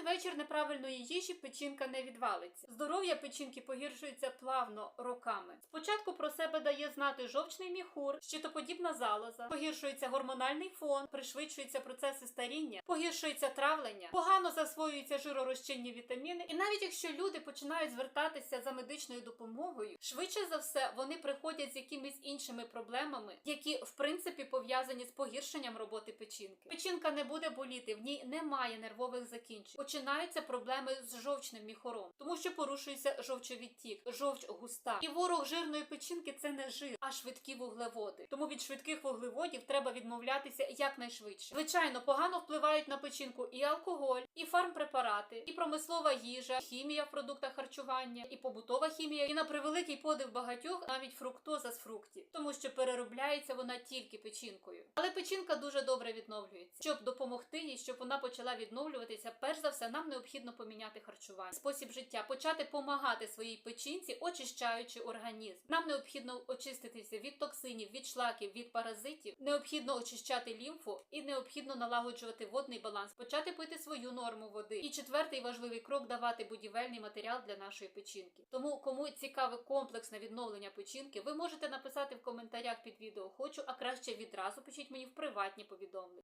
вечір неправильної їжі печінка не відвалиться. Здоров'я печінки погіршується плавно роками. Спочатку про себе дає знати жовчний міхур, щитоподібна залоза, погіршується гормональний фон, пришвидшуються процеси старіння, погіршується травлення, погано засвоюються жиророзчинні вітаміни. І навіть якщо люди починають звертатися за медичною допомогою, швидше за все вони приходять з якимись іншими проблемами, які в принципі пов'язані з погіршенням роботи печінки. Печінка не буде боліти, в ній немає нервових закінчень. Починаються проблеми з жовчним міхором, тому що порушується жовчовідтік, жовч густа. І ворог жирної печінки це не жир, а швидкі вуглеводи. Тому від швидких вуглеводів треба відмовлятися якнайшвидше. Звичайно, погано впливають на печінку і алкоголь, і фармпрепарати, і промислова їжа, хімія в продуктах харчування, і побутова хімія, і на превеликий подив багатьох навіть фруктоза з фруктів, тому що переробляється вона тільки печінкою. Але печінка дуже добре відновлюється. Щоб допомогти їй, щоб вона почала відновлюватися, перш за все, нам необхідно поміняти харчування, спосіб життя, почати помагати своїй печінці, очищаючи організм. Нам необхідно очиститися від токсинів, від шлаків, від паразитів. Необхідно очищати лімфу і необхідно налагоджувати водний баланс, почати пити свою норму води. І четвертий важливий крок давати будівельний матеріал для нашої печінки. Тому, кому цікаве комплексне відновлення печінки, ви можете написати в коментарях під відео хочу, а краще відразу пишіть мені в приватні повідомлення.